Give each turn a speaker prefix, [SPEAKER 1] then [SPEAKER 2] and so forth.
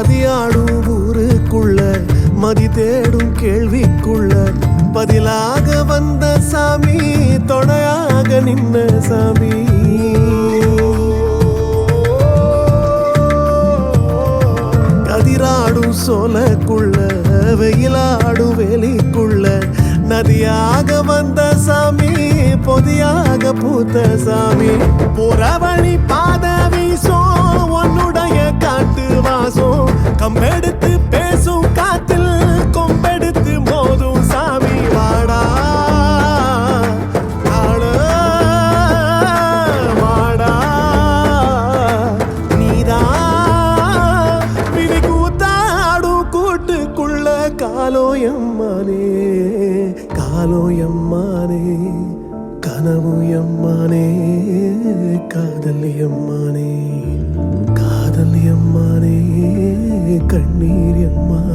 [SPEAKER 1] பாதியாடும் ஊருக்குள்ள மதி தேடும் கேள்விக்குள்ள. பதிலாக வந்த சாமி தொடையாக நின்ன சாமி. கதிராடும் சோலக்குள்ள வெயிலாடும் வெளிக்குள்ள நதியாக வந்த சாமி பொதியாக பூத்த சாமி. புறவழி பா வாசம் கம்பெடுத்து பேசும் காத்தில் கொம்பெடுத்து மோதும் சாமி வாடா. காண வாடா. நீதான் விதி கூத்தாடும் கூட்டுக்குள்ள காலோயம்மானே காலோயம்மானே கனவு எம்மானே காதல் எம்மானே கண்ணீர் எம்மா.